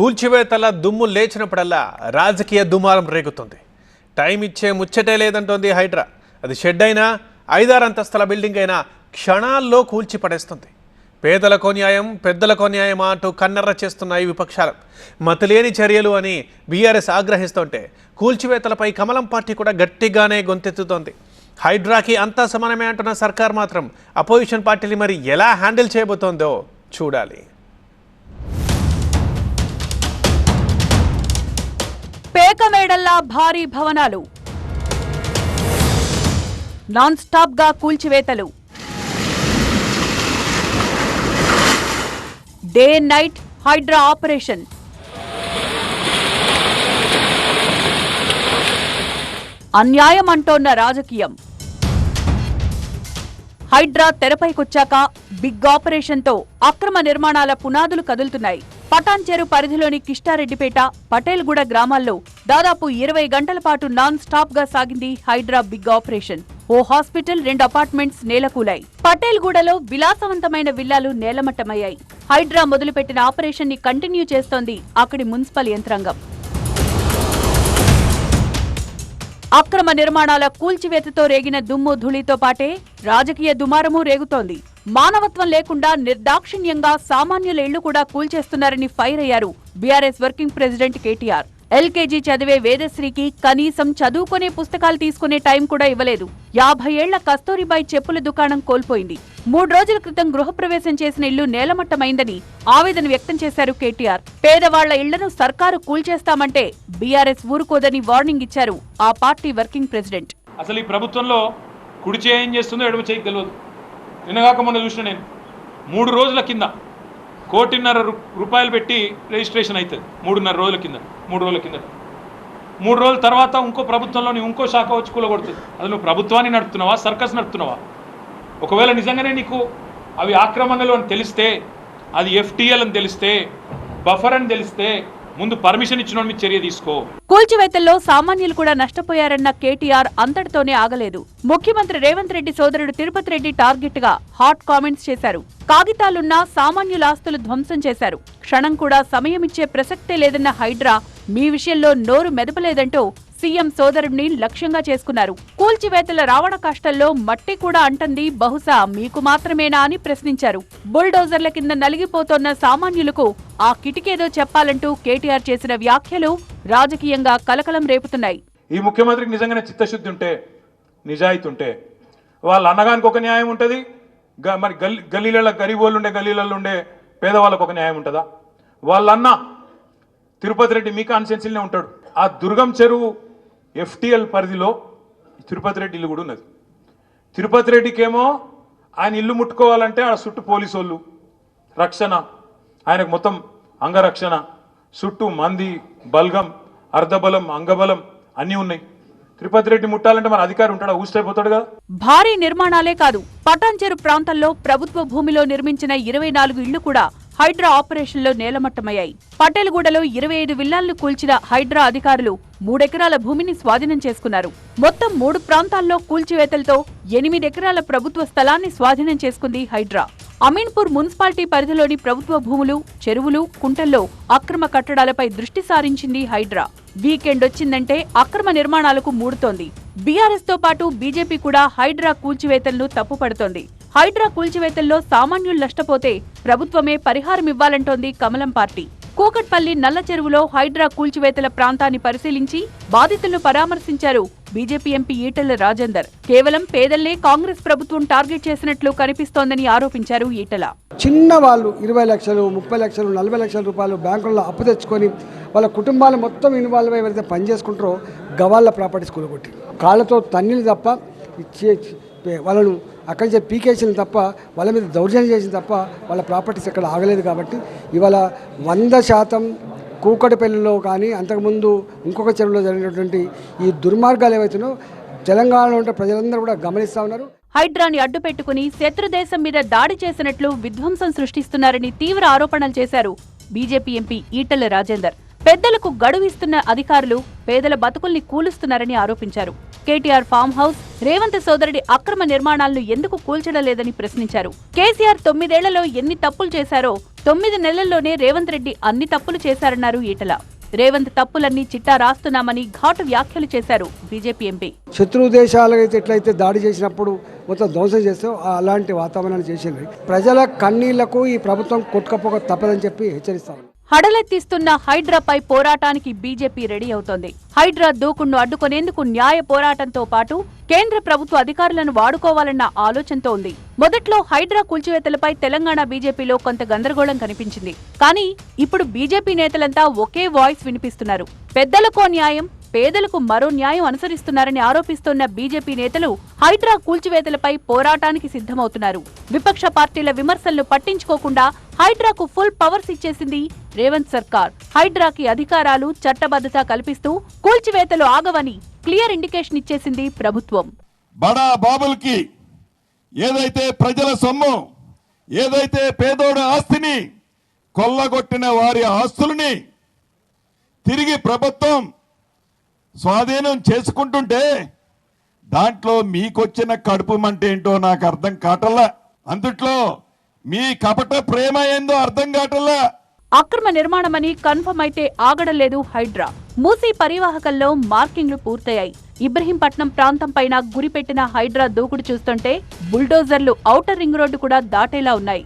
కూల్చివేతల దుమ్ము లేచినప్పుడల్లా రాజకీయ దుమారం రేగుతుంది. టైం ఇచ్చే ముచ్చటే లేదంటోంది హైడ్రా. అది షెడ్ అయినా ఐదారు అంతస్తుల బిల్డింగ్ అయినా క్షణాల్లో కూల్చి పడేస్తుంది పేదలకో న్యాయం పెద్దలకో న్యాయం అంటూ కన్నెర్ర చేస్తున్నాయి విపక్షాలు. మతిలేని చర్యలు అని బీఆర్ఎస్ ఆగ్రహిస్తుంటే కూల్చివేతలపై కమలం పార్టీ కూడా గట్టిగానే గొంతెత్తుతోంది. హైడ్రాకి అంతా సమానమే అంటున్న సర్కార్ మాత్రం అపోజిషన్ పార్టీని మరి ఎలా హ్యాండిల్ చేయబోతోందో చూడాలి. మేడల్లా భారీ భవనాలు. నాన్ స్టాప్గా కూల్చివేతలు. Day night Hydraa operation. అన్యాయం అంటోన్న రాజకీయం. హైడ్రా తెరపైకొచ్చాక బిగ్ ఆపరేషన్తో అక్రమ నిర్మాణాల పునాదులు కదులుతున్నాయి. పటాన్చెరు పరిధిలోని కిష్టారెడ్డిపేట పటేల్గూడ గ్రామాల్లో దాదాపు ఇరవై గంటల పాటు నాన్ స్టాప్గా సాగింది హైడ్రా బిగ్ ఆపరేషన్. ఓ హాస్పిటల్ రెండు అపార్ట్మెంట్స్ నేలకూలాయి. పటేల్గూడలో విలాసవంతమైన విల్లాలు నేలమట్టమయ్యాయి. హైడ్రా మొదలుపెట్టిన ఆపరేషన్ని కంటిన్యూ చేస్తోంది అక్కడి మున్సిపల్ యంత్రాంగం. అక్రమ నిర్మాణాల కూల్చివేతతో రేగిన దుమ్ము ధూళితో పాటే రాజకీయ దుమారము రేగుతోంది. మానవత్వం లేకుండా నిర్దాక్షిణ్యంగా సామాన్యుల ఇళ్ళు కూడా కూల్చేస్తున్నారని ఫైర్ అయ్యారు BRS working president KTR. LKG చదివే వేదశ్రీకి కనీసం చదువుకునే పుస్తకాలు తీసుకునే టైం కూడా ఇవ్వలేదు. యాభై ఏళ్ళ కస్తూరిబాయి చెప్పుల దుకాణం కోల్పోయింది. మూడు రోజుల క్రితం గృహప్రవేశం చేసిన ఇల్లు నేలమట్టమైందని ఆవేదన వ్యక్తం చేశారు కేటీఆర్. పేదవాళ్ళ ఇళ్ళను సర్కారు కూల్చేస్తామంటే బీఆర్ఎస్ ఊరుకోదని వార్నింగ్ ఇచ్చారు ఆ పార్టీ వర్కింగ్ ప్రెసిడెంట్. అసలు ఈ ప్రభుత్వంలో కుడి చేయం చేస్తుందో ఎడమ చేయి తెలియదు నిన్నగాక మొన్న చూసిన నేను. మూడు రోజుల కింద కోటిన్నర రూపాయలు పెట్టి రిజిస్ట్రేషన్ అవుతుంది మూడున్నర రోజుల కింద మూడు రోజుల కింద. మూడు రోజుల తర్వాత ఇంకో ప్రభుత్వంలోని ఇంకో శాఖ వచ్చి కూలగొడుతుంది. అది నువ్వు ప్రభుత్వాన్ని నడుపుతున్నావా సర్కస్ నడుపుతున్నావా? ఒకవేళ నిజంగానే నీకు అవి ఆక్రమణలు అని తెలిస్తే అది ఎఫ్టీఎల్ అని తెలిస్తే బఫర్ అని తెలిస్తే ముందు పర్మిషన్ ఇచ్చిన మీద చర్య తీసుకో. కూల్చివేతల్లో సామాన్యులు కూడా నష్టపోయారన్న కేటీఆర్ అంతటితోనే ఆగలేదు. ముఖ్యమంత్రి రేవంత్ రెడ్డి సోదరుడు తిరుపతి రెడ్డి టార్గెట్గా హాట్ కామెంట్స్ చేశారు. కాగితాలున్నా సామాన్యుల ఆస్తులు ధ్వంసం చేశారు. క్షణం కూడా సమయమిచ్చే ప్రసక్తే లేదన్న హైడ్రా మీ విషయంలో నోరు మెదపలేదంటూ సీఎం సోదరుడిని లక్ష్యంగా చేసుకున్నారు. కూల్చివేతల రావణ కష్టంలో మట్టి కూడా అంటంది. బహుశా మీకు మాత్రమేనా అని ప్రశ్నించారు. బుల్డోజర్ల కింద నలిగిపోతోన్న సామాన్యులకు ఆ కిటికేదో చెప్పాలంటూ కేటీఆర్ చేసిన వ్యాఖ్యలు రాజకీయంగా కలకలం రేపుతున్నాయి. ఈ ముఖ్యమంత్రికి నిజంగానే చిత్తశుద్ధి ఉంటే నిజాయితీ ఉంటే వాళ్ళ అన్నగానికి ఒక న్యాయం ఉంటుంది మరి గల్లీ గల్లీలలో గరీబోళ్ళు ఉండే గల్లీలలో ఉండే పేదవాళ్ళకు ఒక న్యాయం ఉంటుందా? వాళ్ళన్న తిరుపతి రెడ్డి మీ కాన్స్టిట్యున్సీలోనే ఉంటాడు. ఆ దుర్గం చెరువు ఎఫ్టిఎల్ పరిధిలో తిరుపతి రెడ్డి ఇల్లు కూడా ఉన్నది. తిరుపతి రెడ్డికేమో ఆయన ఇల్లు ముట్టుకోవాలంటే ఆ చుట్టూ పోలీసు వాళ్ళు రక్షణ ఆయనకు మొత్తం అంగరక్షణ చుట్టూ మంది బల్గం అర్ధబలం అంగబలం అన్నీ ఉన్నాయి. తిరుపతి రెడ్డి ముట్టాలంటే మన అధికారి ఉంటాడా? ఊసిపోతాడు కదా భారీ నిర్మాణాలే కాదు పటాన్చెరు ప్రాంతంలో ప్రభుత్వ భూమిలో నిర్మించిన ఇరవై నాలుగు ఇళ్ళు కూడా హైడ్రా ఆపరేషన్లో నేలమట్టమయ్యాయి. పటేల్గూడలో ఇరవై ఐదు విల్లాలను కూల్చిన హైడ్రా అధికారులు మూడెకరాల భూమిని స్వాధీనం చేసుకున్నారు. మొత్తం మూడు ప్రాంతాల్లో కూల్చివేతలతో ఎనిమిదెకరాల ప్రభుత్వ స్థలాన్ని స్వాధీనం చేసుకుంది హైడ్రా. అమీన్పూర్ మున్సిపాలిటీ పరిధిలోని ప్రభుత్వ భూములు చెరువులు కుంటల్లో అక్రమ కట్టడాలపై దృష్టి సారించింది హైడ్రా. వీకెండ్ వచ్చిందంటే అక్రమ నిర్మాణాలకు మూడుతోంది. బీఆర్ఎస్తో పాటు బీజేపీ కూడా హైడ్రా కూల్చివేతలను తప్పుపడుతోంది. హైడ్రా కూల్చివేతల్లో సామాన్యులు నష్టపోతే ప్రభుత్వమే పరిహారం ఇవ్వాలంటోంది కమలం పార్టీ. కూకట్పల్లి నల్ల చెరువులో హైడ్రా కూల్చివేతల ప్రాంతాన్ని పరిశీలించి బాధితులను పరామర్శించారు బీజేపీ ఎంపీ ఈటెల రాజేందర్. కేవలం పేదల్నే కాంగ్రెస్ ప్రభుత్వం టార్గెట్ చేసినట్లు కనిపిస్తోందని ఆరోపించారు ఈటెల. చిన్న వాళ్ళు ఇరవై లక్షలు ముప్పై లక్షలు నలభై లక్షల రూపాయలు బ్యాంకుల్లో అప్పు తెచ్చుకొని వాళ్ళ కుటుంబాలు మొత్తం ఇన్వాల్వ్ అయ్యి ఎవరైతే పని చేసుకుంటారో గవాళ్ళ ప్రాపర్టీస్ కొట్టి. కాళ్ళతో తన్నిలు తప్ప ఇచ్చే వాళ్ళను అక్కడి నుంచి పీకేసిన తప్ప వాళ్ళ మీద దౌర్జన్యం చేసిన తప్ప వాళ్ళ ప్రాపర్టీస్ ఎక్కడ ఆగలేదు కాబట్టి ఇవాళ వంద శాతం కూకటిపల్లిలో కానీ అంతకుముందు ఇంకొక చెరువులో జరిగినటువంటి ఈ దుర్మార్గాలు ఏవైతున్నాయో తెలంగాణలో ఉంటే ప్రజలందరూ కూడా గమనిస్తూ ఉన్నారు. హైడ్రాని అడ్డుపెట్టుకుని శత్రుదేశం మీద దాడి చేసినట్లు విధ్వంసం సృష్టిస్తున్నారని తీవ్ర ఆరోపణలు చేశారు బీజేపీ ఎంపీ ఈటల రాజేందర్. పెద్దలకు గడువిస్తున్న అధికారులు పేదల బతుకుల్ని కూలుస్తున్నారని ఆరోపించారు. కేటీఆర్ ఫామ్ హౌస్ రేవంత్ సోదరుడి అక్రమ నిర్మాణాలను ఎందుకు కూల్చడం లేదని ప్రశ్నించారు. కేసీఆర్ తొమ్మిదేళ్ళలో ఎన్ని తప్పులు చేశారో తొమ్మిది నెలల్లోనే రేవంత్ రెడ్డి అన్ని తప్పులు చేశారన్నారు ఈటల. రేవంత్ తప్పులన్నీ చిట్టా రాస్తున్నామని ఘాటు వ్యాఖ్యలు చేశారు బీజేపీ ఎంపీ. శత్రు దేశాలైతే ఎట్లయితే దాడి చేసినప్పుడు మొత్తం ధ్వంసం చేస్తే అలాంటి వాతావరణాన్ని చేసింది ప్రజల కన్నీళ్ళకు ఈ ప్రభుత్వం కొట్టుకపోక తప్పదని చెప్పి హెచ్చరిస్తాను హడలెత్తిస్తున్న హైడ్రాపై పోరాటానికి బీజేపీ రెడీ అవుతోంది. హైడ్రా దూకుడును అడ్డుకునేందుకు న్యాయ పోరాటంతో పాటు కేంద్ర ప్రభుత్వ అధికారులను వాడుకోవాలన్న ఆలోచనతో ఉంది. మొదట్లో హైడ్రా కూల్చివేతలపై తెలంగాణ బీజేపీలో కొంత గందరగోళం కనిపించింది. కానీ ఇప్పుడు బీజేపీ నేతలంతా ఒకే వాయిస్ వినిపిస్తున్నారు. పెద్దలకో న్యాయం పేదలకు మరో న్యాయం అనుసరిస్తున్నారని ఆరోపిస్తున్న బీజేపీ నేతలు హైడ్రా కూల్చివేతలపై పోరాటానికి సిద్ధమవుతున్నారు. విపక్ష పార్టీల విమర్శలను పట్టించుకోకుండా హైడ్రాకు ఫుల్ పవర్స్ ఇచ్చేసింది రేవంత్ సర్కార్. హైడ్రాకి అధికారాలు చట్టబద్ధత కల్పిస్తూ కూల్చివేతలు ఆగవని క్లియర్ ఇండికేషన్ ఇచ్చేసింది ప్రభుత్వం. బడా బాబులకి ఏదైతే ప్రజల సొమ్ము ఏదైతే పేదోడు ఆస్తిని కొల్లగొట్టిన వారి ఆస్తుల్ని తిరిగి ప్రభుత్వం స్వాధీనం చేసుకుంటుంటే దాంట్లో మీకొచ్చిన కడుపు అంటే ఏంటో నాకు అర్థం కాటల్లా. అందుట్లో మీ కపట ప్రేమ ఏందో అర్థం కాటల్లా. అక్రమ నిర్మాణమని కన్ఫర్మ్ అయితే ఆగడం లేదు హైడ్రా. మూసీ పరివాహకంలో మార్కింగ్లు పూర్తయ్యాయి. ఇబ్రహీంపట్నం ప్రాంతం పైన గురిపెట్టిన హైడ్రా దూకుడు చూస్తుంటే బుల్డోజర్లు ఔటర్ రింగ్ రోడ్డు కూడా దాటేలా ఉన్నాయి.